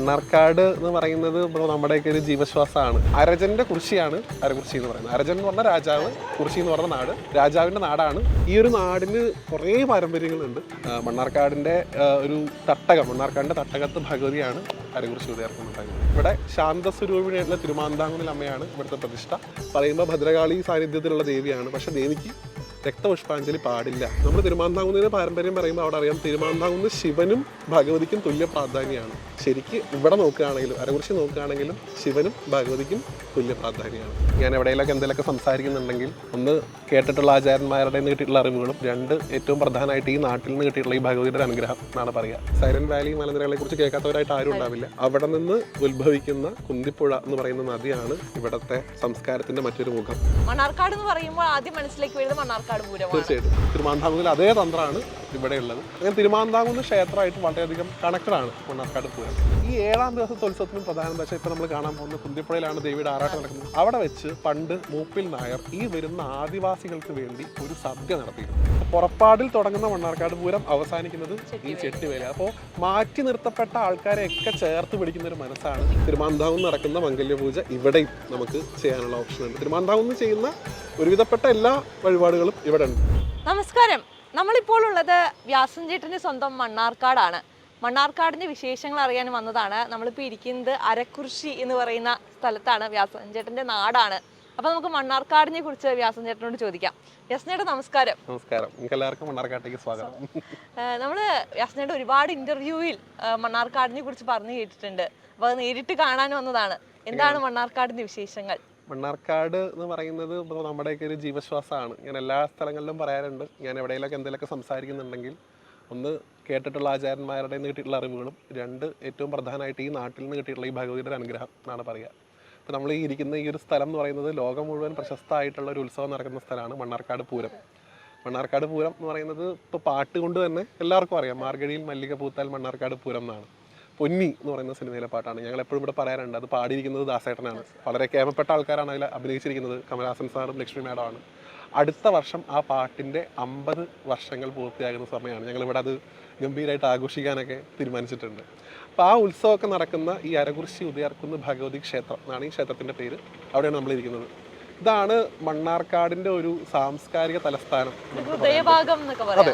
മണ്ണാർക്കാട് എന്ന് പറയുന്നത് നമ്മുടെയൊക്കെ ഒരു ജീവശ്വാസമാണ്. അരജന്റെ കുറിശിയാണ് അരകുറിശി എന്ന് പറയുന്നത്. അരജൻ എന്ന് പറഞ്ഞ രാജാവ് കുറിശി എന്ന് പറഞ്ഞ നാട് രാജാവിന്റെ നാടാണ്. ഈ ഒരു നാടിന് കുറേ പാരമ്പര്യങ്ങളുണ്ട്. മണ്ണാർക്കാടിന്റെ ഒരു തട്ടകം മണ്ണാർക്കാടിന്റെ തട്ടകത്ത് ഭഗവതിയാണ് അരകുറിശി ഉദയർക്കുന്നുണ്ടായിരുന്നത് ഇവിടെ ശാന്തസ്വരൂപിണിയായിട്ടുള്ള തിരുമാന്താങ്കുന്നിൽ അമ്മയാണ് ഇവിടുത്തെ പ്രതിഷ്ഠ. പറയുമ്പോൾ ഭദ്രകാളി സാന്നിധ്യത്തിലുള്ള ദേവിയാണ്. പക്ഷേ ദേവിക്ക് രക്തപുഷ്പാഞ്ജലി പാടില്ല. നമ്മൾ തിരുമാന്താകുന്നതിന് പാരമ്പര്യം പറയുമ്പോൾ അവിടെ അറിയാം തിരുമാന്താങ്കുന്ന് ശിവനും ഭഗവതിക്കും തുല്യ പ്രാധാന്യമാണ്. ശരിക്ക് ഇവിടെ നോക്കുകയാണെങ്കിലും അരകുറിശി നോക്കുകയാണെങ്കിലും ശിവനും ഭഗവതിക്കും തുല്യ പ്രാധാന്യമാണ്. ഞാൻ എവിടെയെങ്കിലൊക്കെ എന്തെങ്കിലുമൊക്കെ സംസാരിക്കുന്നുണ്ടെങ്കിൽ ഒന്ന് കേട്ടിട്ടുള്ള ആചാര്യന്മാരുടെ നിന്ന് കിട്ടിയിട്ടുള്ള അറിവുകളും രണ്ട് ഏറ്റവും പ്രധാനമായിട്ട് ഈ നാട്ടിൽ നിന്ന് കിട്ടിയിട്ടുള്ള ഈ ഭഗവതിയുടെ അനുഗ്രഹം എന്നാണ് പറയുക. സൈലന്റ് വാലി മലനിരകളെ കുറിച്ച് കേൾക്കാത്തവരായിട്ട് ആരും ഉണ്ടാവില്ല. അവിടെ നിന്ന് ഉത്ഭവിക്കുന്ന കുന്തിപ്പുഴ എന്ന് പറയുന്ന നദിയാണ് ഇവിടത്തെ സംസ്കാരത്തിന്റെ മറ്റൊരു മുഖം. മണ്ണാർക്കാട് എന്ന് പറയുമ്പോൾ ആദ്യം മനസ്സിലേക്ക് വരുന്നത് മണ്ണാർക്കാട് പൂരമാണ്. തീർച്ചയായിട്ടും. തിരുമാന്താമുതൽ അതേ തന്ത്രമാണ് ഇവിടെ ഉള്ളത് അങ്ങനെ തിരുമാന്താകുന്ന് ക്ഷേത്രമായിട്ട് വളരെയധികം കണക്റ്റഡ് ആണ് മണ്ണാർക്കാട് പൂരം. ഈ ഏഴാം ദിവസത്തെ ഉത്സവത്തിനും പ്രധാന ദശ ഇപ്പം നമ്മൾ കാണാൻ പോകുന്ന കുന്തിപ്പുഴയിലാണ് ദേവിയുടെ ആറാട്ടം നടക്കുന്നത്. അവിടെ വെച്ച് പണ്ട് മൂപ്പിൽ നായർ ഈ വരുന്ന ആദിവാസികൾക്ക് വേണ്ടി ഒരു സദ്യ നടത്തിയിരുന്നു. പുറപ്പാടിൽ തുടങ്ങുന്ന മണ്ണാർക്കാട് പൂരം അവസാനിക്കുന്നത് ഈ ചെട്ടിവേല അപ്പോൾ മാറ്റി നിർത്തപ്പെട്ട ആൾക്കാരെയൊക്കെ ചേർത്ത് പിടിക്കുന്ന ഒരു മനസ്സാണ് തിരുമാന്താവും നടക്കുന്ന മംഗല്യപൂജ. ഇവിടെയും നമുക്ക് ചെയ്യാനുള്ള ഓപ്ഷൻ ഉണ്ട് തിരുമാന്താകുന്ന് ചെയ്യുന്ന ഒരുവിധപ്പെട്ട എല്ലാ വഴിപാടുകളും ഇവിടെ ഉണ്ട് നമസ്കാരം. നമ്മളിപ്പോൾ ഉള്ളത് വ്യാസൻ ചേട്ടന്റെ സ്വന്തം മണ്ണാർക്കാടാണ്. മണ്ണാർക്കാടിന്റെ വിശേഷങ്ങൾ അറിയാൻ വന്നതാണ്. നമ്മളിപ്പോൾ ഇരിക്കുന്നത് അരക്കുറിശി എന്ന് പറയുന്ന സ്ഥലത്താണ് വ്യാസൻ ചേട്ടന്റെ നാടാണ്. അപ്പോൾ നമുക്ക് മണ്ണാർക്കാടിനെ കുറിച്ച് വ്യാസൻ ചേട്ടനോട് ചോദിക്കാം. വ്യാസൻ നമസ്കാരം. നമസ്കാരം. എല്ലാവർക്കും മണ്ണാർക്കാട്ടേക്ക് സ്വാഗതം. നമ്മൾ വ്യാസനേട്ട ഒരുപാട് ഇന്റർവ്യൂവിൽ മണ്ണാർക്കാടിനെ കുറിച്ച് പറഞ്ഞു കേട്ടിട്ടുണ്ട്. അപ്പോൾ അത് നേരിട്ട് കാണാൻ വന്നതാണ്. എന്താണ് മണ്ണാർക്കാടിന്റെ വിശേഷങ്ങൾ? മണ്ണാർക്കാട് എന്ന് പറയുന്നത് ഇപ്പോൾ നമ്മുടെയൊക്കെ ഒരു ജീവശ്വാസമാണ്. ഞാൻ എല്ലാ സ്ഥലങ്ങളിലും പറയാറുണ്ട്. ഞാൻ എവിടെയെങ്കിലൊക്കെ എന്തെങ്കിലുമൊക്കെ സംസാരിക്കുന്നുണ്ടെങ്കിൽ ഒന്ന് കേട്ടിട്ടുള്ള ആചാര്യന്മാരുടെ നിന്ന് കിട്ടിയിട്ടുള്ള അറിവുകളും രണ്ട് ഏറ്റവും പ്രധാനമായിട്ട് ഈ നാട്ടിൽ നിന്ന് കിട്ടിയിട്ടുള്ള ഈ ഭഗവതിയുടെ അനുഗ്രഹം എന്നാണ് പറയുക. അപ്പോൾ നമ്മൾ ഈ ഇരിക്കുന്ന ഈ ഒരു സ്ഥലം എന്ന് പറയുന്നത് ലോകം മുഴുവൻ പ്രശസ്തമായിട്ടുള്ള ഒരു ഉത്സവം നടക്കുന്ന സ്ഥലമാണ് മണ്ണാർക്കാട് പൂരം. മണ്ണാർക്കാട് പൂരം എന്ന് പറയുന്നത് ഇപ്പോൾ പാട്ട് കൊണ്ട് തന്നെ എല്ലാവർക്കും അറിയാം. മാർഗഴിയിൽ മല്ലിക പൂത്താൽ മണ്ണാർക്കാട് പൂരം എന്നാണ്. പൊന്നി എന്ന് പറയുന്ന സിനിമയിലെ പാട്ടാണ്. ഞങ്ങൾ എപ്പോഴും ഇവിടെ പറയാറുണ്ട് അത് പാടിയിരിക്കുന്നത് ദാസേട്ടനാണ്. വളരെ കേമപ്പെട്ട ആൾക്കാരാണ് അതിൽ അഭിനയിച്ചിരിക്കുന്നത് കമലഹാസൻ സാറും ലക്ഷ്മി മാഡമാണ് അടുത്ത വർഷം ആ പാട്ടിന്റെ അമ്പത് വർഷങ്ങൾ പൂർത്തിയാകുന്ന സമയമാണ്. ഞങ്ങളിവിടെ അത് ഗംഭീരമായിട്ട് ആഘോഷിക്കാനൊക്കെ തീരുമാനിച്ചിട്ടുണ്ട്. അപ്പോൾ ആ ഉത്സവമൊക്കെ നടക്കുന്ന ഈ അരകുറിശി ഉദയർക്കുന്ന ഭഗവതി ക്ഷേത്രം എന്നാണ് ഈ ക്ഷേത്രത്തിന്റെ പേര്. അവിടെയാണ് നമ്മളിരിക്കുന്നത്. ഇതാണ് മണ്ണാർക്കാടിന്റെ ഒരു സാംസ്കാരിക തലസ്ഥാനം അതെ.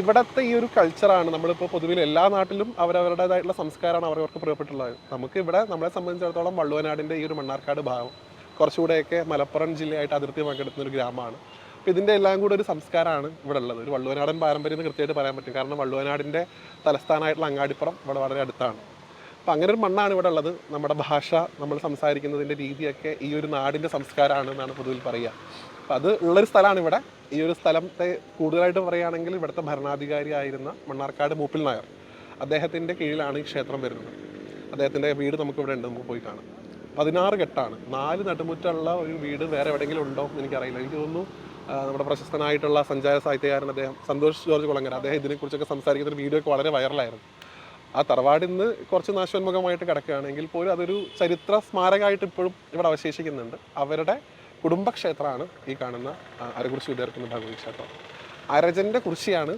ഇവിടത്തെ ഈ ഒരു കൾച്ചറാണ് നമ്മളിപ്പോൾ പൊതുവിൽ എല്ലാ നാട്ടിലും അവരവരുടേതായിട്ടുള്ള സംസ്കാരമാണ് അവരവർക്ക് പ്രിയപ്പെട്ടുള്ളത് നമുക്ക് ഇവിടെ നമ്മളെ സംബന്ധിച്ചിടത്തോളം വള്ളുവനാടിന്റെ ഈ ഒരു മണ്ണാർക്കാട് ഭാഗം കുറച്ചുകൂടെയൊക്കെ മലപ്പുറം ജില്ലയായിട്ട് അതിർത്തി പങ്കെടുക്കുന്ന ഒരു ഗ്രാമമാണ്. അപ്പോൾ ഇതിന്റെ എല്ലാം കൂടെ ഒരു സംസ്കാരമാണ് ഇവിടെ ഉള്ളത്. ഒരു വള്ളുവനാടൻ പാരമ്പര്യം എന്ന് കൃത്യമായിട്ട് പറയാൻ പറ്റും. കാരണം വള്ളുവനാടിന്റെ തലസ്ഥാനമായിട്ടുള്ള അങ്ങാടിപ്പുറം ഇവിടെ വളരെ അടുത്താണ്. അപ്പം അങ്ങനെ ഒരു മണ്ണാണ് ഇവിടെ ഉള്ളത്. നമ്മുടെ ഭാഷ നമ്മൾ സംസാരിക്കുന്നതിന്റെ രീതിയൊക്കെ ഈ ഒരു നാടിന്റെ സംസ്കാരമാണ് എന്നാണ് പൊതുവിൽ പറയുക. അപ്പം അത് ഉള്ളൊരു സ്ഥലമാണ് ഇവിടെ. ഈ ഒരു സ്ഥലത്തെ കൂടുതലായിട്ട് പറയുകയാണെങ്കിൽ ഇവിടുത്തെ ഭരണാധികാരി ആയിരുന്ന മണ്ണാർക്കാട് മൂപ്പിൽ നായർ. അദ്ദേഹത്തിന്റെ കീഴിലാണ് ഈ ക്ഷേത്രം വരുന്നത്. അദ്ദേഹത്തിന്റെ വീട് നമുക്കിവിടെ ഉണ്ട് നമുക്ക് പോയി കാണാം. പതിനാറ് കെട്ടാണ്. നാല് നടുമുറ്റുള്ള ഒരു വീട് വേറെ എവിടെയെങ്കിലും ഉണ്ടോ എന്ന് എനിക്കറിയില്ല. എനിക്ക് തോന്നുന്നു നമ്മുടെ പ്രശസ്തനായിട്ടുള്ള സഞ്ചാര സാഹിത്യകാരൻ അദ്ദേഹം സന്തോഷ് ജോർജ് കുളങ്ങര അദ്ദേഹം ഇതിനെക്കുറിച്ചൊക്കെ സംസാരിക്കുന്ന ഒരു വീഡിയോ ഒക്കെ വളരെ വൈറലായിരുന്നു ആ തറവാടിൽ നിന്ന് കുറച്ച് നാശോന്മുഖമായിട്ട് കിടക്കുകയാണെങ്കിൽ പോലും അതൊരു ചരിത്ര സ്മാരകമായിട്ട് ഇപ്പോഴും ഇവിടെ അവശേഷിക്കുന്നുണ്ട്. അവരുടെ കുടുംബക്ഷേത്രമാണ് ഈ കാണുന്ന അരകുറിശി ഉദയർക്കുന്ന ഭഗവതി ക്ഷേത്രം. അരജന്റെ കുറിശിയാണ്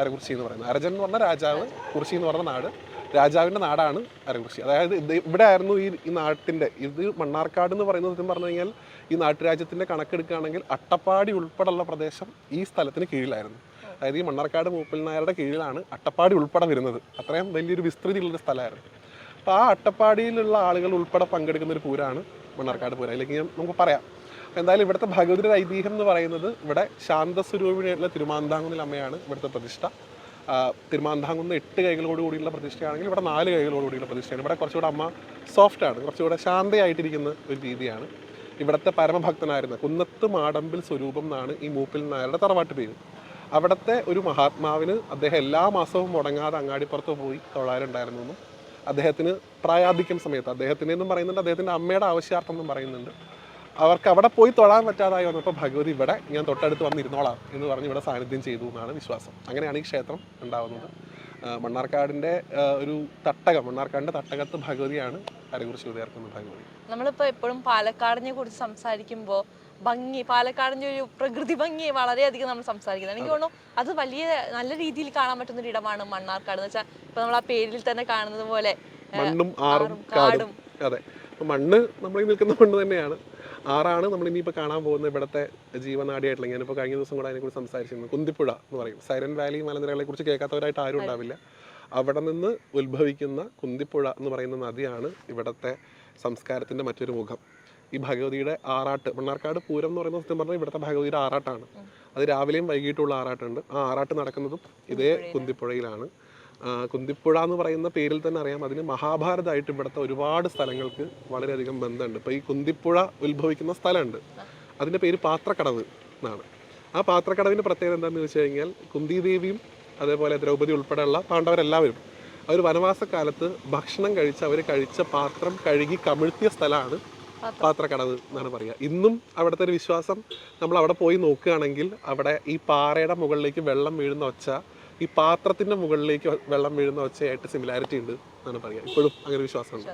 അരകുറിശി എന്ന് പറയുന്നത്. അരജൻ എന്ന് പറഞ്ഞ രാജാവ് കുറിശി എന്ന് പറഞ്ഞ നാട് രാജാവിന്റെ നാടാണ് അരകുറിശി. അതായത് ഇവിടെ ആയിരുന്നു ഈ ഈ നാട്ടിന്റെ ഇത് മണ്ണാർക്കാട് എന്ന് പറയുന്നത് സത്യം പറഞ്ഞു കഴിഞ്ഞാൽ ഈ നാട്ടുരാജ്യത്തിന്റെ കണക്കെടുക്കുകയാണെങ്കിൽ അട്ടപ്പാടി ഉൾപ്പെടെയുള്ള പ്രദേശം ഈ സ്ഥലത്തിന് കീഴിലായിരുന്നു. അതായത് ഈ മണ്ണാർക്കാട് മൂപ്പിൽ നായരുടെ കീഴിലാണ് അട്ടപ്പാടി ഉൾപ്പെടെ വരുന്നത്. അത്രയും വലിയൊരു വിസ്തൃതിയുള്ളൊരു സ്ഥലമായിരുന്നു. അപ്പോൾ ആ അട്ടപ്പാടിയിലുള്ള ആളുകൾ ഉൾപ്പെടെ പങ്കെടുക്കുന്ന ഒരു പൂരമാണ് മണ്ണാർക്കാട് പൂരം. അല്ലെങ്കിൽ നമുക്ക് പറയാം. എന്തായാലും ഇവിടുത്തെ ഭഗവതിയുടെ ഐതിഹ്യം എന്ന് പറയുന്നത് ഇവിടെ ശാന്തസ്വരൂപിണിയായിട്ടുള്ള തിരുമാന്താങ്കുന്നിൽ അമ്മയാണ് ഇവിടുത്തെ പ്രതിഷ്ഠ. തിരുമാന്താങ്കുന്ന് എട്ട് കൈകളോട് കൂടിയുള്ള പ്രതിഷ്ഠയാണെങ്കിൽ ഇവിടെ നാല് കൈകളോട് കൂടിയുള്ള പ്രതിഷ്ഠയാണ്. ഇവിടെ കുറച്ചുകൂടെ അമ്മ സോഫ്റ്റാണ് കുറച്ചുകൂടെ ശാന്തയായിട്ടിരിക്കുന്ന ഒരു രീതിയാണ് ഇവിടുത്തെ പരമഭക്തനായിരുന്ന കുന്നത്ത് മാടമ്പിൽ സ്വരൂപം എന്നാണ് ഈ മൂപ്പിൽ നായരുടെ തറവാട്ട് പേര്. അവിടുത്തെ ഒരു മഹാത്മാവിന് അദ്ദേഹം എല്ലാ മാസവും മുടങ്ങാതെ അങ്ങാടിപ്പുറത്ത് പോയി തൊഴാറുണ്ടായിരുന്നു അദ്ദേഹത്തിന് പ്രായാധിക്യം സമയത്ത് അദ്ദേഹത്തിന്റെ എന്നും പറയുന്നുണ്ട് അദ്ദേഹത്തിന്റെ അമ്മയുടെ ആവശ്യാർത്ഥം എന്നും പറയുന്നുണ്ട്. അവർക്ക് അവിടെ പോയി തൊഴാൻ പറ്റാതായി വന്നപ്പോൾ ഭഗവതി ഇവിടെ ഞാൻ തൊട്ടടുത്ത് വന്നിരുന്നോളാം എന്ന് പറഞ്ഞ് ഇവിടെ സാന്നിധ്യം ചെയ്തു എന്നാണ് വിശ്വാസം. അങ്ങനെയാണ് ഈ ക്ഷേത്രം ഉണ്ടാവുന്നത്. ആ, മണ്ണാർക്കാടിന്റെ ഒരു തട്ടകം മണ്ണാർക്കാടിന്റെ തട്ടകത്ത് ഭഗവതിയാണ് അരകുറിച്ച് ഉയർക്കുന്നത് ഭഗവതി. നമ്മളിപ്പോൾ എപ്പോഴും പാലക്കാടിനെ കുറിച്ച് സംസാരിക്കുമ്പോൾ ഭംഗി പാലക്കാടിന്റെ ഒരു പ്രകൃതി ഭംഗി വളരെയധികം നമ്മൾ സംസാരിക്കുന്നത് എനിക്ക് തോന്നുന്നു അത് വലിയ നല്ല രീതിയിൽ കാണാൻ പറ്റുന്ന ഒരു ഇടമാണ് മണ്ണാർക്കാട്. എന്ന് വെച്ചാൽ ഇപ്പൊ നമ്മൾ ആ പേരിൽ തന്നെ കാണുന്നത് പോലെ മണ്ണും ആറും കാടും. അതെ. മണ്ണ് നമ്മൾ നിൽക്കുന്ന മണ്ണ് തന്നെയാണ്. ആറാണ് നമ്മൾ ഇനിയിപ്പോൾ കാണാൻ പോകുന്നത് ഇവിടുത്തെ ജീവനാടിയായിട്ടുള്ള. ഞാനിപ്പോൾ കഴിഞ്ഞ ദിവസം കൂടെ അതിനെക്കുറിച്ച് സംസാരിച്ചിരുന്നു. കുന്തിപ്പുഴ എന്ന് പറയും. സൈരൻ വാലി മലനിരകളെ കുറിച്ച് കേൾക്കാത്തവരായിട്ട് ആരും ഉണ്ടാവില്ല. അവിടെ നിന്ന് ഉത്ഭവിക്കുന്ന കുന്തിപ്പുഴ എന്ന് പറയുന്ന നദിയാണ് ഇവിടുത്തെ സംസ്കാരത്തിന്റെ മറ്റൊരു മുഖം. ഈ ഭഗവതിയുടെ ആറാട്ട് മണ്ണാർക്കാട് പൂരം എന്ന് പറയുന്ന സത്യം പറഞ്ഞാൽ ഇവിടുത്തെ ഭഗവതിയുടെ ആറാട്ടാണ്. അത് രാവിലെയും വൈകിട്ടുള്ള ആറാട്ടുണ്ട്. ആ ആറാട്ട് നടക്കുന്നതും ഇതേ കുന്തിപ്പുഴയിലാണ്. കുന്തിപ്പുഴ എന്ന് പറയുന്ന പേരിൽ തന്നെ അറിയാം. അതിന് മഹാഭാരതമായിട്ട് ഇവിടുത്തെ ഒരുപാട് സ്ഥലങ്ങൾക്ക് വളരെയധികം ബന്ധമുണ്ട്. ഇപ്പോൾ ഈ കുന്തിപ്പുഴ ഉത്ഭവിക്കുന്ന സ്ഥലമുണ്ട്. അതിന്റെ പേര് പാത്രക്കടവ് എന്നാണ്. ആ പാത്രക്കടവിന്റെ പ്രത്യേകത എന്താണെന്ന് വെച്ച് കഴിഞ്ഞാൽ കുന്തിദേവിയും അതേപോലെ ദ്രൗപദി ഉൾപ്പെടെയുള്ള പാണ്ഡവരെല്ലാവരും അവർ വനവാസക്കാലത്ത് ഭക്ഷണം കഴിച്ച് അവർ കഴിച്ച പാത്രം കഴുകി കമിഴ്ത്തിയ സ്ഥലമാണ് പാത്രക്കടവ് എന്നാണ് പറയുക. ഇന്നും അവിടുത്തെ ഒരു വിശ്വാസം നമ്മൾ അവിടെ പോയി നോക്കുകയാണെങ്കിൽ അവിടെ ഈ പാറയുടെ മുകളിലേക്ക് വെള്ളം വീഴുന്ന ഒച്ച ഈ പാത്രത്തിന്റെ മുകളിലേക്ക് വെള്ളം വീഴുന്ന ഒച്ചയായിട്ട് സിമിലാരിറ്റി ഉണ്ട് എന്നാണ് പറയുക. ഇപ്പോഴും അങ്ങനെ വിശ്വാസമുണ്ട്.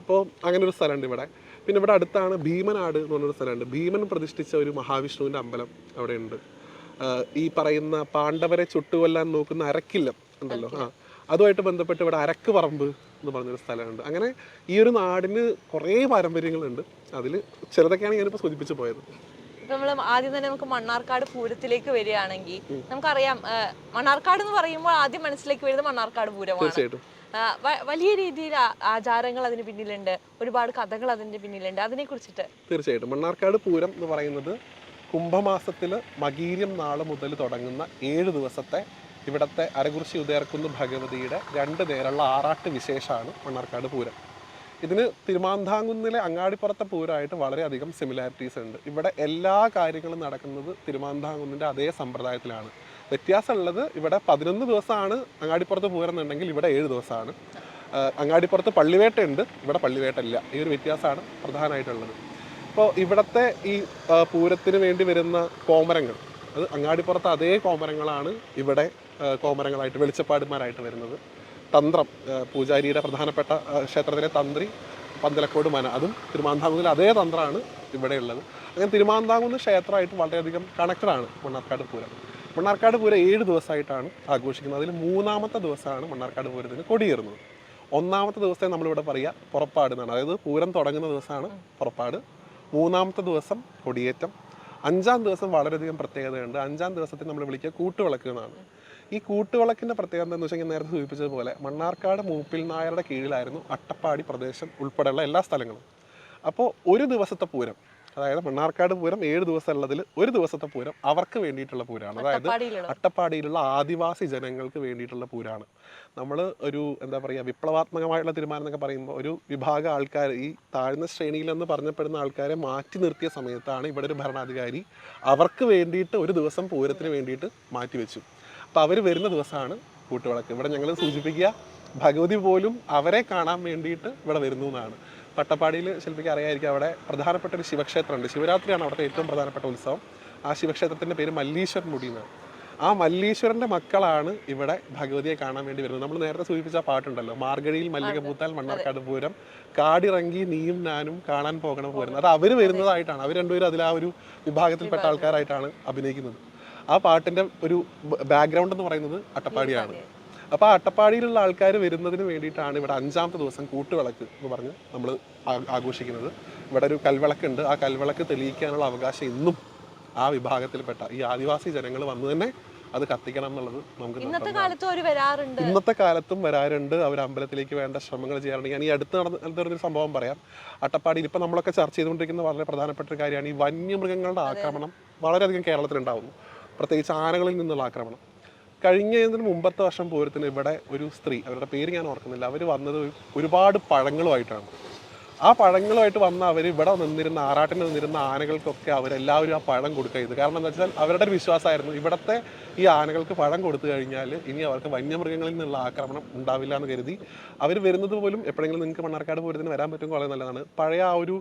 അപ്പോൾ അങ്ങനെ ഒരു സ്ഥലമുണ്ട് ഇവിടെ. പിന്നെ ഇവിടെ അടുത്താണ് ഭീമനാട് എന്ന് പറഞ്ഞൊരു സ്ഥലമുണ്ട്. ഭീമൻ പ്രതിഷ്ഠിച്ച ഒരു മഹാവിഷ്ണുവിന്റെ അമ്പലം അവിടെയുണ്ട് ഈ പറയുന്ന പാണ്ഡവരെ ചുട്ടുകൊല്ലാൻ നോക്കുന്ന അരക്കില്ലം ഉണ്ടല്ലോ. ആ അതുമായിട്ട് ബന്ധപ്പെട്ട് ഇവിടെ അരക്ക് പറമ്പ് എന്ന് പറഞ്ഞൊരു സ്ഥലമുണ്ട്. അങ്ങനെ ഈ ഒരു നാടിന് കുറേ പാരമ്പര്യങ്ങളുണ്ട്. അതിൽ ചിലതൊക്കെയാണ് ഞാനിപ്പോൾ സൂചിപ്പിച്ചു പോയത്. നമ്മൾ ആദ്യം തന്നെ നമുക്ക് മണ്ണാർക്കാട് പൂരത്തിലേക്ക് വരികയാണെങ്കിൽ നമുക്കറിയാം മണ്ണാർക്കാട് എന്ന് പറയുമ്പോൾ ആദ്യം മനസ്സിലേക്ക് വരുന്നത് മണ്ണാർക്കാട് പൂരമാണ്. തീർച്ചയായിട്ടും. വലിയ രീതിയിൽ ആചാരങ്ങൾ അതിന് പിന്നിലുണ്ട് ഒരുപാട് കഥകൾ അതിന്റെ പിന്നിലുണ്ട്. അതിനെ കുറിച്ചിട്ട് തീർച്ചയായിട്ടും. മണ്ണാർക്കാട് പൂരം എന്ന് പറയുന്നത് കുംഭമാസത്തിൽ മകീര്യം നാൾ മുതൽ തുടങ്ങുന്ന ഏഴ് ദിവസത്തെ ഇവിടുത്തെ അരകുറിശി ഉദയർക്കുന്ന് ഭഗവതിയുടെ രണ്ട് നേരുള്ള ആറാട്ട് വിശേഷമാണ് മണ്ണാർക്കാട് പൂരം. ഇതിന് തിരുമാന്താങ്കുന്നിലെ അങ്ങാടിപ്പുറത്തെ പൂരമായിട്ട് വളരെയധികം സിമിലാരിറ്റീസ് ഉണ്ട്. ഇവിടെ എല്ലാ കാര്യങ്ങളും നടക്കുന്നത് തിരുമാന്താങ്കുന്നിന്റെ അതേ സമ്പ്രദായത്തിലാണ്. വ്യത്യാസമുള്ളത് ഇവിടെ പതിനൊന്ന് ദിവസമാണ് അങ്ങാടിപ്പുറത്ത് പൂരം എന്നുണ്ടെങ്കിൽ ഇവിടെ ഏഴ് ദിവസമാണ്. അങ്ങാടിപ്പുറത്ത് പള്ളിവേട്ടയുണ്ട്. ഇവിടെ പള്ളിവേട്ടയില്ല. ഈ ഒരു വ്യത്യാസമാണ് പ്രധാനമായിട്ടുള്ളത്. അപ്പോൾ ഇവിടുത്തെ ഈ പൂരത്തിന് വേണ്ടി വരുന്ന കോമരങ്ങൾ അത് അങ്ങാടിപ്പുറത്തെ അതേ കോമരങ്ങളാണ് ഇവിടെ കോമരങ്ങളായിട്ട് വെളിച്ചപ്പാടുമാരായിട്ട് വരുന്നത്. തന്ത്രം പൂജാരിയുടെ പ്രധാനപ്പെട്ട ക്ഷേത്രത്തിലെ തന്ത്രി പന്തലക്കോട് മന. അതും തിരുമാന്താംകുന്നിൽ അതേ തന്ത്രമാണ് ഇവിടെയുള്ളത്. അങ്ങനെ തിരുമാന്താംകുന്ന് ക്ഷേത്രമായിട്ട് വളരെയധികം കണക്റ്റഡാണ് മണ്ണാർക്കാട് പൂരം. മണ്ണാർക്കാട് പൂരം ഏഴ് ദിവസമായിട്ടാണ് ആഘോഷിക്കുന്നത്. അതിൽ മൂന്നാമത്തെ ദിവസമാണ് മണ്ണാർക്കാട് പൂരത്തിന് കൊടിയേറുന്നത്. ഒന്നാമത്തെ ദിവസത്തെ നമ്മളിവിടെ പറയുക പുറപ്പാട് എന്നാണ്. അതായത് പൂരം തുടങ്ങുന്ന ദിവസമാണ് പുറപ്പാട്. മൂന്നാമത്തെ ദിവസം കൊടിയേറ്റം. അഞ്ചാം ദിവസം വളരെയധികം പ്രത്യേകതയുണ്ട്. അഞ്ചാം ദിവസത്തെ നമ്മൾ വിളിക്കുക കൂട്ടുവിളക്ക് എന്നാണ്. ഈ കൂട്ടുവിളക്കിന്റെ പ്രത്യേകത എന്താണെന്ന് വെച്ചാൽ ഞാൻ നേരത്തെ സൂചിപ്പിച്ചതുപോലെ മണ്ണാർക്കാട് മൂപ്പിൽ നായരുടെ കീഴിലായിരുന്നു അട്ടപ്പാടി പ്രദേശം ഉൾപ്പെടെയുള്ള എല്ലാ സ്ഥലങ്ങളും. അപ്പോൾ ഒരു ദിവസത്തെ പൂരം അതായത് മണ്ണാർക്കാട് പൂരം ഏഴ് ദിവസം ഉള്ളതിൽ ഒരു ദിവസത്തെ പൂരം അവർക്ക് വേണ്ടിയിട്ടുള്ള പൂരാണ് അതായത് അട്ടപ്പാടിയിലുള്ള. ആദിവാസി ജനങ്ങൾക്ക് വേണ്ടിയിട്ടുള്ള പൂരാണ് നമ്മൾ ഒരു എന്താ പറയുക വിപ്ലവാത്മകമായിട്ടുള്ള തീരുമാനം എന്നൊക്കെ പറയുമ്പോൾ ഒരു വിഭാഗ ആൾക്കാർ ഈ താഴ്ന്ന ശ്രേണിയിലെന്ന് പറഞ്ഞപ്പെടുന്ന ആൾക്കാരെ മാറ്റി നിർത്തിയ സമയത്താണ് ഇവിടെ ഒരു ഭരണാധികാരി അവർക്ക് വേണ്ടിയിട്ട് ഒരു ദിവസം പൂരത്തിന് വേണ്ടിയിട്ട് മാറ്റിവെച്ചു. അപ്പോൾ അവർ വരുന്ന ദിവസമാണ് കൂട്ടുവിളക്ക്. ഇവിടെ ഞങ്ങൾ സൂചിപ്പിക്കുക ഭഗവതി പോലും അവരെ കാണാൻ വേണ്ടിയിട്ട് ഇവിടെ വരുന്നു എന്നാണ്. പട്ടപ്പാടിയിൽ ശില്പിക്ക് അറിയായിരിക്കും അവിടെ പ്രധാനപ്പെട്ട ഒരു ശിവക്ഷേത്രമുണ്ട്. ശിവരാത്രിയാണ് അവിടുത്തെ ഏറ്റവും പ്രധാനപ്പെട്ട ഉത്സവം. ആ ശിവക്ഷേത്രത്തിന്റെ പേര് മല്ലീശ്വരൻ മുടി എന്നാണ്. ആ മല്ലീശ്വരന്റെ മക്കളാണ് ഇവിടെ ഭഗവതിയെ കാണാൻ വേണ്ടി വരുന്നത്. നമ്മൾ നേരത്തെ സൂചിപ്പിച്ച പാട്ടുണ്ടല്ലോ മാർഗഴിയിൽ മല്ലിക പൂത്താൽ മണ്ണാർക്കാട് പൂരം കാടിറങ്ങി നീയും ഞാനും കാണാൻ പോകണം പോരുന്നത് അത് അവർ വരുന്നതായിട്ടാണ്. അവർ രണ്ടുപേരും അതിൽ ആ ഒരു വിഭാഗത്തിൽപ്പെട്ട ആൾക്കാരായിട്ടാണ് അഭിനയിക്കുന്നത്. ആ പാട്ടിന്റെ ഒരു ബാക്ക്ഗ്രൗണ്ട് എന്ന് പറയുന്നത് അട്ടപ്പാടിയാണ്. അപ്പോൾ ആ അട്ടപ്പാടിയിലുള്ള ആൾക്കാർ വരുന്നതിന് വേണ്ടിയിട്ടാണ് ഇവിടെ അഞ്ചാമത്തെ ദിവസം കൂട്ടുവിളക്ക് എന്ന് പറഞ്ഞ് നമ്മൾ ആഘോഷിക്കുന്നത്. ഇവിടെ ഒരു കൽവിളക്കുണ്ട്. ആ കൽവിളക്ക് തെളിയിക്കാനുള്ള അവകാശം ഇന്നും ആ വിഭാഗത്തിൽപ്പെട്ട ഈ ആദിവാസി ജനങ്ങൾ വന്നു തന്നെ അത് കത്തിക്കണം എന്നുള്ളത് നമുക്ക് ഇന്നത്തെ കാലത്തും ഒരു വരാറുണ്ട്. ഇന്നത്തെ കാലത്തും വരാറുണ്ട്. അവർ അമ്പലത്തിലേക്ക് വേണ്ട ശ്രമങ്ങൾ ചെയ്യാറുണ്ട്. ഞാൻ ഈ അടുത്ത് നടന്ന നടന്നൊരു സംഭവം പറയാം. അട്ടപ്പാടിയിൽ ഇപ്പം നമ്മളൊക്കെ ചർച്ച ചെയ്തുകൊണ്ടിരിക്കുന്ന വളരെ പ്രധാനപ്പെട്ട ഒരു കാര്യമാണ് ഈ വന്യമൃഗങ്ങളുടെ ആക്രമണം വളരെയധികം കേരളത്തിലുണ്ടാവുന്നു. പ്രത്യേകിച്ച് ആനകളിൽ നിന്നുള്ള ആക്രമണം. കഴിഞ്ഞ ഇതിന് മുമ്പത്തെ വർഷം പൂരത്തിന് ഇവിടെ ഒരു സ്ത്രീ അവരുടെ പേര് ഞാൻ ഓർക്കുന്നില്ല. അവർ വന്നത് ഒരു- ഒരുപാട് പഴങ്ങളുമായിട്ടാണ്. ആ പഴങ്ങളുമായിട്ട് വന്ന അവർ ഇവിടെ നിന്നിരുന്ന ആറാട്ടിന് നിന്നിരുന്ന ആനകൾക്കൊക്കെ അവരെല്ലാവരും ആ പഴം കൊടുക്കുക ചെയ്തു. കാരണം എന്താ വെച്ചാൽ അവരുടെ ഒരു വിശ്വാസമായിരുന്നു ഇവിടുത്തെ ഈ ആനകൾക്ക് പഴം കൊടുത്തു കഴിഞ്ഞാൽ ഇനി അവർക്ക് വന്യമൃഗങ്ങളിൽ നിന്നുള്ള ആക്രമണം ഉണ്ടാവില്ല എന്ന് കരുതി. അവർ വരുന്നത് പോലും എപ്പോഴെങ്കിലും നിങ്ങൾക്ക് മണ്ണാർക്കാട് പൂരത്തിന് വരാൻ പറ്റും വളരെ നല്ലതാണ്. പഴയ ആ ഒരു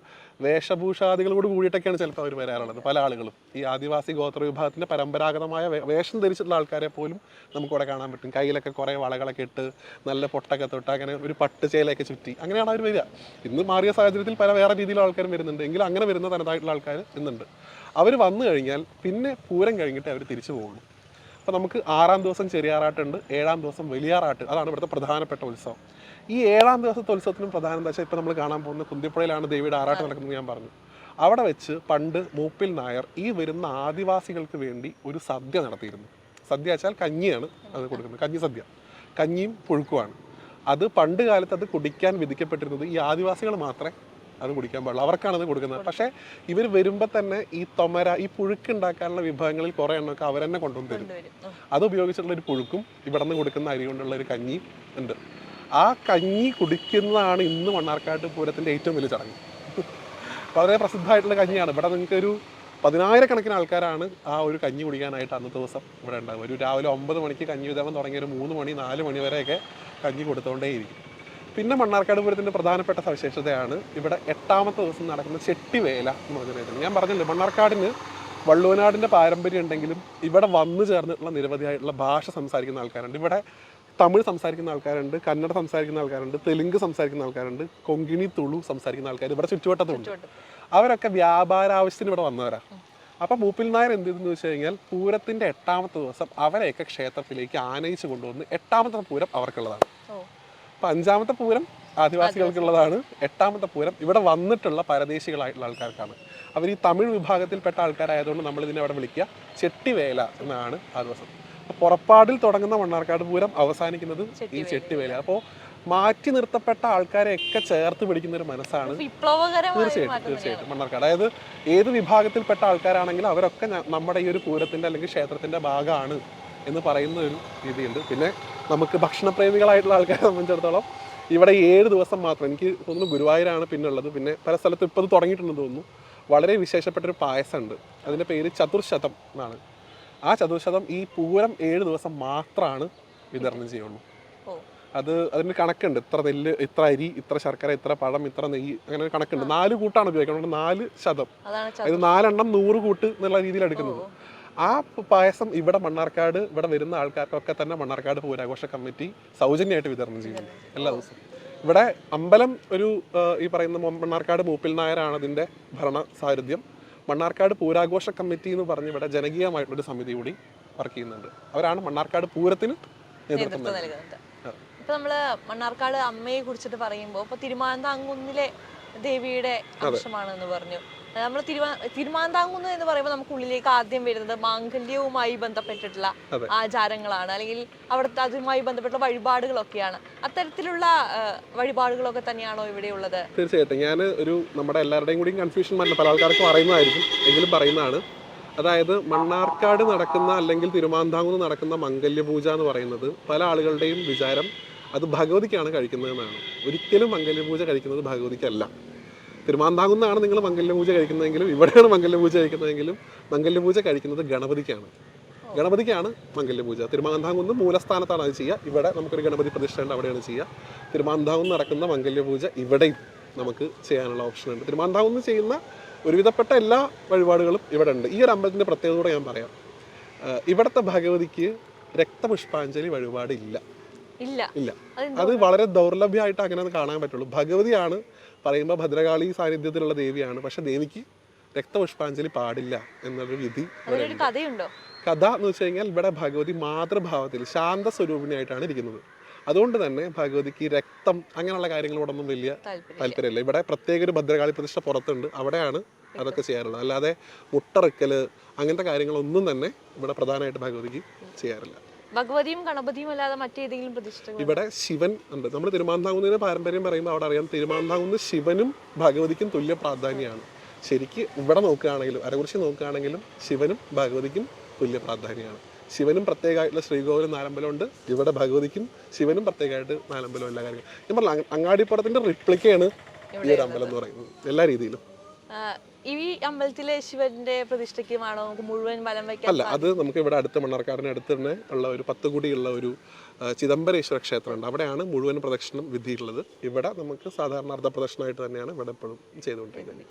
വേഷഭൂഷാദികളോട് കൂടിയിട്ടൊക്കെയാണ് ചിലപ്പോൾ അവർ വരാറുള്ളത് പല ആളുകളും. ഈ ആദിവാസി ഗോത്ര വിഭാഗത്തിന്റെ പരമ്പരാഗതമായ വേഷം ധരിച്ചിട്ടുള്ള ആൾക്കാരെ പോലും നമുക്കിവിടെ കാണാൻ പറ്റും. കയ്യിലൊക്കെ കുറേ വളകളൊക്കെ ഇട്ട് നല്ല പൊട്ടൊക്കെ തൊട്ട് അങ്ങനെ ഒരു പട്ടുചേലയൊക്കെ ചുറ്റി അങ്ങനെയാണ് അവർ വരിക. ഇന്ന് മാറിയ സാഹചര്യത്തിൽ പല വേറെ രീതിയിലുള്ള ആൾക്കാരും വരുന്നുണ്ട്. എങ്കിലും അങ്ങനെ വരുന്ന തനതായിട്ടുള്ള ആൾക്കാർ ഇന്നുണ്ട് അവർ വന്നു കഴിഞ്ഞാൽ പിന്നെ പൂരം കഴിഞ്ഞിട്ട് അവർ തിരിച്ചു പോകുള്ളൂ അപ്പോൾ നമുക്ക് ആറാം ദിവസം ചെറിയാറാട്ടുണ്ട് ഏഴാം ദിവസം വലിയാറാട്ട്. അതാണ് ഇവിടുത്തെ പ്രധാനപ്പെട്ട ഉത്സവം. ഈ ഏഴാം ദിവസത്തെ ഉത്സവത്തിനും പ്രധാനം എന്താ വെച്ചാൽ ഇപ്പോൾ നമ്മൾ കാണാൻ പോകുന്ന കുന്തിപ്പുഴയിലാണ് ദേവിയുടെ ആറാട്ട് നടക്കുന്നത് ഞാൻ പറഞ്ഞു. അവിടെ വെച്ച് പണ്ട് മൂപ്പിൽ നായർ ഈ വരുന്ന ആദിവാസികൾക്ക് വേണ്ടി ഒരു സദ്യ നടത്തിയിരുന്നു. സദ്യ വെച്ചാൽ കഞ്ഞിയാണ് അത് കൊടുക്കുന്നത്. കഞ്ഞി സദ്യ. കഞ്ഞിയും പുഴുക്കുമാണ്. അത് പണ്ട് കാലത്ത് അത് കുടിക്കാൻ വിധിക്കപ്പെട്ടിരുന്നത് ഈ ആദിവാസികൾ മാത്രമേ അത് കുടിക്കാൻ പാടുള്ളൂ. അവർക്കാണ് അത് കൊടുക്കുന്നത്. പക്ഷേ ഇവർ വരുമ്പോൾ തന്നെ ഈ തൊമര ഈ പുഴുക്ക് ഉണ്ടാക്കാനുള്ള വിഭവങ്ങളിൽ കുറേ എണ്ണമൊക്കെ അവർ തന്നെ കൊണ്ടുവന്ന് തരും. അത് ഉപയോഗിച്ചിട്ടുള്ള ഒരു പുഴുക്കും ഇവിടെ നിന്ന് കൊടുക്കുന്ന അരി കൊണ്ടുള്ള ഒരു കഞ്ഞി ഉണ്ട്. ആ കഞ്ഞി കുടിക്കുന്നതാണ് ഇന്ന് മണ്ണാർക്കാട്ട് പൂരത്തിന്റെ ഏറ്റവും വലിയ ചടങ്ങ്. വളരെ പ്രസിദ്ധമായിട്ടുള്ള കഞ്ഞിയാണ്. ഇവിടെ നിങ്ങൾക്ക് ഒരു പതിനായിരക്കണക്കിന് ആൾക്കാരാണ് ആ ഒരു കഞ്ഞി കുടിക്കാനായിട്ട് അന്നത്തെ ദിവസം ഇവിടെ ഉണ്ടാകും ഒരു രാവിലെ ഒമ്പത് മണിക്ക് കഞ്ഞി വിതരണം തുടങ്ങിയ ഒരു മൂന്ന് മണി നാല് മണി വരെയൊക്കെ കഞ്ഞി കൊടുത്തുകൊണ്ടേയിരിക്കും പിന്നെ മണ്ണാർക്കാട് പൂരത്തിന്റെ പ്രധാനപ്പെട്ട സവിശേഷതയാണ് ഇവിടെ എട്ടാമത്തെ ദിവസം നടക്കുന്ന ചെട്ടിവേല എന്ന് പറഞ്ഞിട്ടുള്ളത് ഞാൻ പറഞ്ഞല്ലോ മണ്ണാർക്കാടിന് വള്ളുവനാടിന്റെ പാരമ്പര്യം ഉണ്ടെങ്കിലും ഇവിടെ വന്നു ചേർന്നിട്ടുള്ള നിരവധിയായിട്ടുള്ള ഭാഷ സംസാരിക്കുന്ന ആൾക്കാരുണ്ട്. ഇവിടെ തമിഴ് സംസാരിക്കുന്ന ആൾക്കാരുണ്ട് കന്നഡ സംസാരിക്കുന്ന ആൾക്കാരുണ്ട് തെലുങ്ക് സംസാരിക്കുന്ന ആൾക്കാരുണ്ട് കൊങ്കിണി തുളു സംസാരിക്കുന്ന ആൾക്കാർ ഇവിടെ ചുറ്റുവട്ടത്തുണ്ട് ചുറ്റുവട്ടം. അവരൊക്കെ വ്യാപാര ആവശ്യത്തിന് ഇവിടെ വന്നവരാ. അപ്പൊ മൂപ്പിൽ നായർ എന്ത് ചെയ്തെന്ന് വെച്ച് കഴിഞ്ഞാൽ പൂരത്തിന്റെ എട്ടാമത്തെ ദിവസം അവരെയൊക്കെ ക്ഷേത്രത്തിലേക്ക് ആനയിച്ചു കൊണ്ടുവന്ന് എട്ടാമത്തെ പൂരം അവർക്കുള്ളതാണ്. അപ്പൊ അഞ്ചാമത്തെ പൂരം ആദിവാസികൾക്കുള്ളതാണ്. എട്ടാമത്തെ പൂരം ഇവിടെ വന്നിട്ടുള്ള പരദേശികളായിട്ടുള്ള ആൾക്കാർക്കാണ്. അവർ ഈ തമിഴ് വിഭാഗത്തിൽപ്പെട്ട ആൾക്കാരായതുകൊണ്ട് നമ്മൾ ഇതിനെ അവിടെ വിളിക്കുക. ചെട്ടിവേല എന്നാണ് ആ ദിവസം പുറപ്പാടിൽ തുടങ്ങുന്ന മണ്ണാർക്കാട് പൂരം അവസാനിക്കുന്നത് ഈ ചെട്ടിവേല. അപ്പോ അപ്പോൾ മാറ്റി നിർത്തപ്പെട്ട ആൾക്കാരെയൊക്കെ ചേർത്ത് പിടിക്കുന്ന ഒരു മനസ്സാണ് തീർച്ചയായിട്ടും തീർച്ചയായിട്ടും മണ്ണാർക്കാട്. അതായത് ഏത് വിഭാഗത്തിൽപ്പെട്ട ആൾക്കാരാണെങ്കിലും അവരൊക്കെ നമ്മുടെ ഈ ഒരു പൂരത്തിന്റെ അല്ലെങ്കിൽ ക്ഷേത്രത്തിന്റെ ഭാഗമാണ് എന്ന് പറയുന്ന ഒരു രീതിയുണ്ട്. പിന്നെ നമുക്ക് ഭക്ഷണപ്രേമികളായിട്ടുള്ള ആൾക്കാരെ സംബന്ധിച്ചിടത്തോളം ഇവിടെ ഏഴ് ദിവസം മാത്രം എനിക്ക് തോന്നുന്നു ഗുരുവായൂരാണ് പിന്നെ ഉള്ളത് പിന്നെ പല സ്ഥലത്തും ഇപ്പോൾ അത് തുടങ്ങിയിട്ടുണ്ടെന്ന് തോന്നുന്നു. വളരെ വിശേഷപ്പെട്ടൊരു പായസമുണ്ട്. അതിന്റെ പേര് ചതുർശതം എന്നാണ്. ആ ചതുശതം ഈ പൂരം ഏഴ് ദിവസം മാത്രമാണ് വിതരണം ചെയ്യുള്ളൂ. അത് അതിന് കണക്കുണ്ട്. ഇത്ര നെല്ല് ഇത്ര അരി ഇത്ര ശർക്കര ഇത്ര പഴം ഇത്ര നെയ്യ് അങ്ങനെ ഒരു കണക്കുണ്ട്. നാല് കൂട്ടാണ് ഉപയോഗിക്കുന്നത്. നാല് ശതം. അതായത് നാലെണ്ണം നൂറ് കൂട്ട് എന്നുള്ള രീതിയിൽ എടുക്കുന്നത്. ആ പായസം ഇവിടെ മണ്ണാർക്കാട് ഇവിടെ വരുന്ന ആൾക്കാർക്കൊക്കെ തന്നെ മണ്ണാർക്കാട് പൂരാഘോഷ കമ്മിറ്റി സൗജന്യമായിട്ട് വിതരണം ചെയ്യുന്നു എല്ലാ ദിവസവും. ഇവിടെ അമ്പലം ഒരു ഈ പറയുന്ന മണ്ണാർക്കാട് മൂപ്പിൽ നായരാണ് അതിന്റെ ഭരണ സാരഥ്യം മണ്ണാർക്കാട് പൂരാഘോഷ കമ്മിറ്റി എന്ന് പറഞ്ഞ് ഇവിടെ ജനകീയമായിട്ടുള്ളൊരു സമിതി കൂടി വർക്ക് ചെയ്യുന്നുണ്ട്. അവരാണ് മണ്ണാർക്കാട് പൂരത്തിന് നേതൃത്വം നൽകുന്നത്. ഇപ്പൊ നമ്മൾ മണ്ണാർക്കാട് അമ്മയെ കുറിച്ചിട്ട് പറയുമ്പോൾ ഇപ്പൊ തിരുമാന്താങ്കുന്നിലെ ദേവിയുടെ അംശമാണെന്ന് പറഞ്ഞു. നമ്മൾ തിരുവാ തിരുമാന്താങ്കുന്ന് എന്ന് പറയുമ്പോൾ നമുക്ക് ഉള്ളിലേക്ക് ആദ്യം വരുന്നത് മാംഗല്യവുമായി ബന്ധപ്പെട്ടിട്ടുള്ള. ആചാരങ്ങളാണ്. അല്ലെങ്കിൽ അവിടുത്തെ അതുമായി ബന്ധപ്പെട്ട വഴിപാടുകളൊക്കെയാണ്. അത്തരത്തിലുള്ള വഴിപാടുകളൊക്കെ തന്നെയാണോ ഇവിടെ ഉള്ളത്? തീർച്ചയായിട്ടും. ഞാൻ ഒരു നമ്മുടെ എല്ലാവരുടെയും കൂടി കൺഫ്യൂഷൻ പല ആൾക്കാർക്കും പറയുന്നതായിരിക്കും എങ്കിലും പറയുന്നതാണ്. അതായത് മണ്ണാർക്കാട് നടക്കുന്ന അല്ലെങ്കിൽ തിരുമാന്താങ്കുന്ന് നടക്കുന്ന മംഗല്യ പൂജ എന്ന് പറയുന്നത് പല ആളുകളുടെയും വിചാരം അത് ഭഗവതിക്കാണ് കഴിക്കുന്നതെന്നാണ്. ഒരിക്കലും മംഗല്യ പൂജ കഴിക്കുന്നത് ഭഗവതിക്കല്ല. തിരുമാന്താംകുന്നാണ് നിങ്ങൾ മംഗല്യപൂജ കഴിക്കുന്നതെങ്കിലും ഇവിടെയാണ് മംഗല്യപൂജ കഴിക്കുന്നതെങ്കിലും മംഗല്യപൂജ കഴിക്കുന്നത് ഗണപതിക്കാണ്. ഗണപതിക്കാണ് മംഗല്യപൂജ. തിരുമാന്താകുന്ന് മൂലസ്ഥാനത്താണ് അത് ചെയ്യുക. ഇവിടെ നമുക്കൊരു ഗണപതി പ്രതിഷ്ഠ ഉണ്ട് അവിടെയാണ് ചെയ്യുക. തിരുമാന്താകുന്ന് നടക്കുന്ന മംഗല്യപൂജ ഇവിടെയും നമുക്ക് ചെയ്യാനുള്ള ഓപ്ഷൻ ഉണ്ട്. തിരുമാന്താകുന്ന് ചെയ്യുന്ന ഒരുവിധപ്പെട്ട എല്ലാ വഴിപാടുകളും ഇവിടെ ഉണ്ട്. ഈ ഒരു അമ്പലത്തിന്റെ പ്രത്യേകതയോടെ ഞാൻ പറയാം. ഇവിടുത്തെ ഭഗവതിക്ക് രക്തപുഷ്പാഞ്ജലി വഴിപാട് ഇല്ല. ഇല്ല. ഇല്ല അത് വളരെ ദൗർലഭ്യമായിട്ട് അങ്ങനെ കാണാൻ പറ്റുള്ളൂ. ഭഗവതിയാണ് പറയുമ്പോൾ ഭദ്രകാളി സാന്നിധ്യത്തിലുള്ള ദേവിയാണ്. പക്ഷെ ദേവിക്ക് രക്തപുഷ്പാഞ്ജലി പാടില്ല എന്നൊരു വിധി കഥയുണ്ടോ? കഥ എന്ന് വെച്ച് കഴിഞ്ഞാൽ ഇവിടെ ഭഗവതി മാതൃഭാവത്തിൽ ശാന്ത സ്വരൂപിണിയായിട്ടാണ് ഇരിക്കുന്നത്. അതുകൊണ്ട് തന്നെ ഭഗവതിക്ക് രക്തം അങ്ങനെയുള്ള കാര്യങ്ങളോടൊന്നും വലിയ താല്പര്യം താല്പര്യമില്ല. ഇവിടെ പ്രത്യേക ഒരു ഭദ്രകാളി പ്രതിഷ്ഠ പുറത്തുണ്ട്. അവിടെയാണ് അതൊക്കെ ചെയ്യാറുള്ളത്. അല്ലാതെ മുട്ടറക്കൽ അങ്ങനത്തെ കാര്യങ്ങളൊന്നും തന്നെ ഇവിടെ പ്രധാനമായിട്ട് ഭഗവതിക്ക് ചെയ്യാറില്ല. ഭഗവതിയും ഗണപതിയും അല്ലാതെ മറ്റേതെങ്കിലും പ്രതിഷ്ഠകൾ? ഇവിടെ ശിവൻ ഉണ്ട്. നമ്മൾ തിരുമാന്താകുന്നതിന്റെ പാരമ്പര്യം പറയുമ്പോൾ അവിടെ അറിയാം തിരുമാന്താകുന്ന ശിവനും ഭഗവതിക്കും തുല്യ പ്രാധാന്യമാണ്. ശരിക്ക് ഇവിടെ നോക്കുകയാണെങ്കിലും അരകുറിശി നോക്കുകയാണെങ്കിലും ശിവനും ഭഗവതിക്കും തുല്യ പ്രാധാന്യമാണ്. ശിവനും പ്രത്യേകമായിട്ടുള്ള ശ്രീകോവിലും നാലമ്പലം ഉണ്ട്. ഇവിടെ ഭഗവതിക്കും ശിവനും പ്രത്യേകമായിട്ട് നാലമ്പലം എല്ലാ കാര്യങ്ങളും. ഞാൻ പറഞ്ഞ അങ്ങാടിപ്പുറത്തിന്റെ റിപ്ലിക്കയാണ് ഈ ഒരു അമ്പലം എന്ന് പറയുന്നത്. എല്ലാ രീതിയിലും. ഈ അമ്പലത്തിലെ ശിവന്റെ പ്രതിഷ്ഠയ്ക്കുമാണോ നമുക്ക് മുഴുവൻ വലം വയ്ക്കാൻ അല്ല അത് നമുക്ക് ഇവിടെ അടുത്ത മണ്ണാർക്കാടിന് അടുത്ത് തന്നെ ഉള്ള ഒരു പത്ത് കുടിയുള്ള ഒരു ചിദംബരേശ്വര ക്ഷേത്രമുണ്ട്. അവിടെയാണ് മുഴുവൻ പ്രദക്ഷിണം വിധിയുള്ളത്. ഇവിടെ നമുക്ക് സാധാരണ അർദ്ധ പ്രദക്ഷിണമായിട്ട് തന്നെയാണ് ഇവിടെ എപ്പോഴും ചെയ്തുകൊണ്ടിരിക്കുന്നത്.